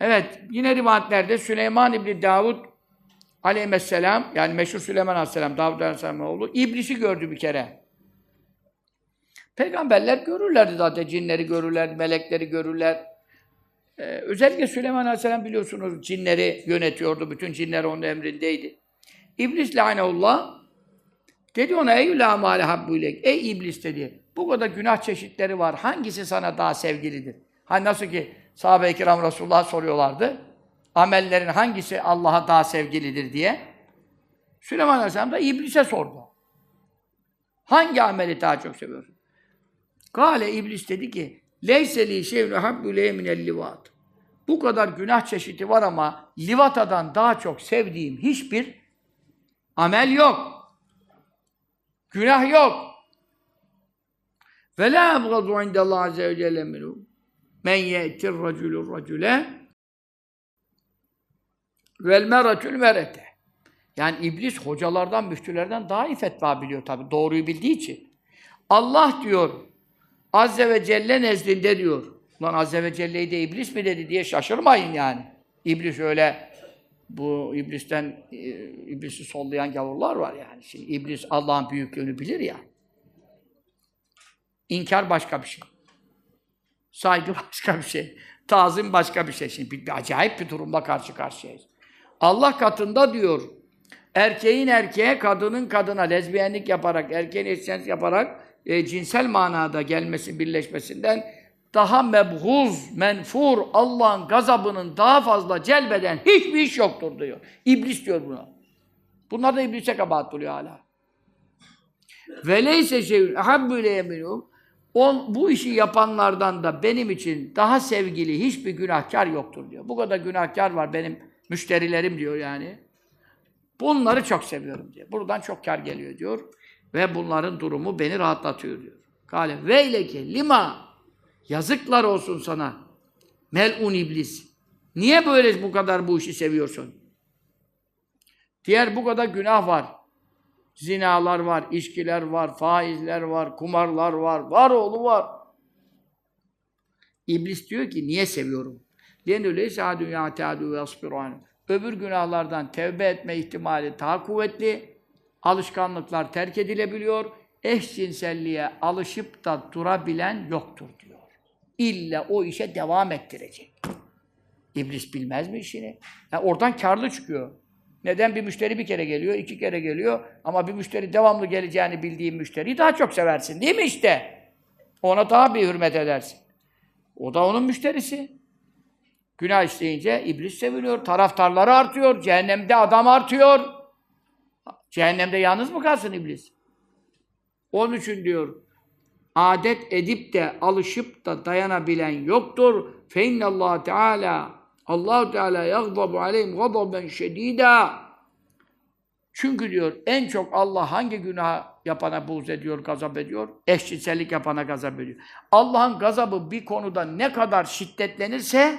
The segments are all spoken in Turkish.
Evet, yine rivayetlerde Süleyman İbni Davud aleyhisselam, yani meşhur Süleyman aleyhisselam, Davud aleyhisselamın oğlu, iblisi gördü bir kere. Peygamberler görürlerdi zaten, cinleri görürler, melekleri görürler. Ee, özellikle Süleyman aleyhisselam biliyorsunuz cinleri yönetiyordu, bütün cinler onun emrindeydi. İblis laneullah dedi ona ey la mâle habbûlek, ey iblis dedi, bu kadar günah çeşitleri var, hangisi sana daha sevgilidir? Hani nasıl ki sahabe-i kiram Resulullah soruyorlardı. Amellerin hangisi Allah'a daha sevgilidir diye. Süleyman Aleyhisselam da iblise sordu. Hangi ameli daha çok seviyorsun? Gale iblis dedi ki Leyse li şey'un habbu minel livat. Bu kadar günah çeşidi var ama livatadan daha çok sevdiğim hiçbir amel yok. Günah yok. Ve la abgadu indallah azze ve celle minhu. Men ye'tir racülü racüle vel meratül merete. Yani iblis hocalardan, müftülerden daha iyi fetva biliyor tabi. Doğruyu bildiği için. Allah diyor, Azze ve Celle nezdinde diyor. Ulan Azze ve Celle'yi de iblis mi dedi diye şaşırmayın yani. İblis öyle, bu iblisten, e, iblisi sollayan gavurlar var yani. Şimdi iblis Allah'ın büyüklüğünü bilir ya. İnkar başka bir şey. Saygı başka bir şey. Tazim başka bir şey. Şimdi bir, bir acayip bir durumla karşı karşıyayız. Allah katında diyor, erkeğin erkeğe, kadının kadına lezbiyenlik yaparak, erkeğin eşcinsel yaparak e, cinsel manada gelmesi, birleşmesinden daha mebhuz, menfur, Allah'ın gazabının daha fazla celbeden hiçbir iş yoktur diyor. İblis diyor buna. Bunlar da iblise kabahat buluyor hala. Ve leyse şeyün ahabbu minhum On, bu işi yapanlardan da benim için daha sevgili hiçbir günahkar yoktur diyor. Bu kadar günahkar var benim müşterilerim diyor yani. Bunları çok seviyorum diyor. Buradan çok kar geliyor diyor. Ve bunların durumu beni rahatlatıyor diyor. Kale veyleke lima yazıklar olsun sana. Melun iblis. Niye böyle bu kadar bu işi seviyorsun? Diğer bu kadar günah var. Zinalar var, içkiler var, faizler var, kumarlar var, var oğlu var. İblis diyor ki niye seviyorum? Lenüle sâdû yâtâdû ve asbirâne. Öbür günahlardan tevbe etme ihtimali daha kuvvetli. Alışkanlıklar terk edilebiliyor. Eşcinselliğe alışıp da durabilen yoktur diyor. İlla o işe devam ettirecek. İblis bilmez mi işini? Yani oradan karlı çıkıyor. Neden? Bir müşteri bir kere geliyor, iki kere geliyor. Ama bir müşteri devamlı geleceğini bildiğin müşteriyi daha çok seversin. Değil mi işte? Ona daha bir hürmet edersin. O da onun müşterisi. Günah işleyince iblis seviliyor, taraftarları artıyor, cehennemde adam artıyor. Cehennemde yalnız mı kalsın iblis? Onun için diyor, adet edip de alışıp da dayanabilen yoktur. Fe Allah Teala Allahu Teala yagdabu aleyhim gadaben şedida. Çünkü diyor en çok Allah hangi günah yapana buğz ediyor, gazap ediyor? Eşcinsellik yapana gazap ediyor. Allah'ın gazabı bir konuda ne kadar şiddetlenirse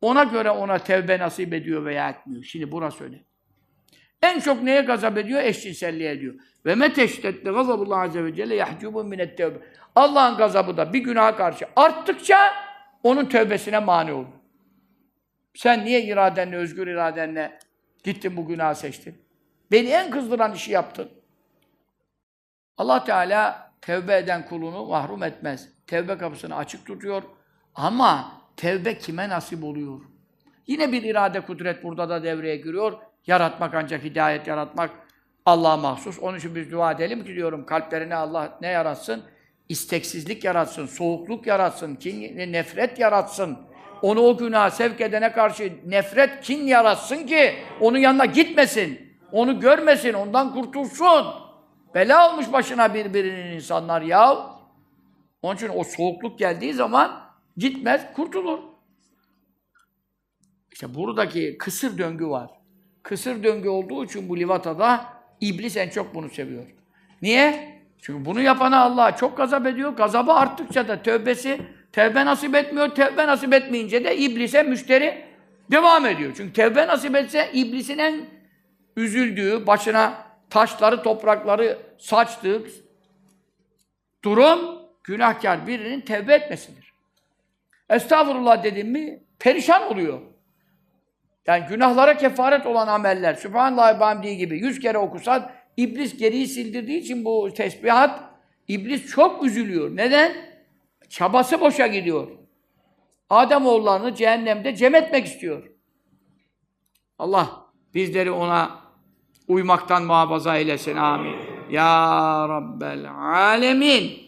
ona göre ona tevbe nasip ediyor veya etmiyor. Şimdi burası öyle. En çok neye gazap ediyor? Eşcinselliğe ediyor. Ve meteştetle gazabullah azze ve celle yahcubun minet tevbe. Allah'ın gazabı da bir günaha karşı arttıkça onun tövbesine mani olur. Sen niye iradenle, özgür iradenle gittin bu günahı seçtin? Beni en kızdıran işi yaptın. Allah Teala tevbe eden kulunu mahrum etmez. Tevbe kapısını açık tutuyor. Ama tevbe kime nasip oluyor? Yine bir irade, kudret burada da devreye giriyor. Yaratmak ancak hidayet yaratmak Allah'a mahsus. Onun için biz dua edelim ki diyorum kalplerine Allah ne yaratsın? İsteksizlik yaratsın, soğukluk yaratsın, kin, nefret yaratsın. Onu o günaha sevk edene karşı nefret, kin yaratsın ki onun yanına gitmesin. Onu görmesin, ondan kurtulsun. Bela olmuş başına birbirinin insanlar ya. Onun için o soğukluk geldiği zaman gitmez, kurtulur. İşte buradaki kısır döngü var. Kısır döngü olduğu için bu livatada iblis en çok bunu seviyor. Niye? Çünkü bunu yapana Allah çok gazap ediyor. Gazabı arttıkça da tövbesi tevbe nasip etmiyor. Tevbe nasip etmeyince de iblise müşteri devam ediyor. Çünkü tevbe nasip etse iblisin en üzüldüğü, başına taşları, toprakları saçtığı durum günahkar birinin tevbe etmesidir. Estağfurullah dedim mi perişan oluyor. Yani günahlara kefaret olan ameller, Sübhanallah Hamdi gibi yüz kere okusan, iblis geriyi sildirdiği için bu tesbihat, iblis çok üzülüyor. Neden? Çabası boşa gidiyor. Adem oğullarını cehennemde cem etmek istiyor. Allah bizleri ona uymaktan muhafaza eylesin. Amin. Ya Rabbel Alemin.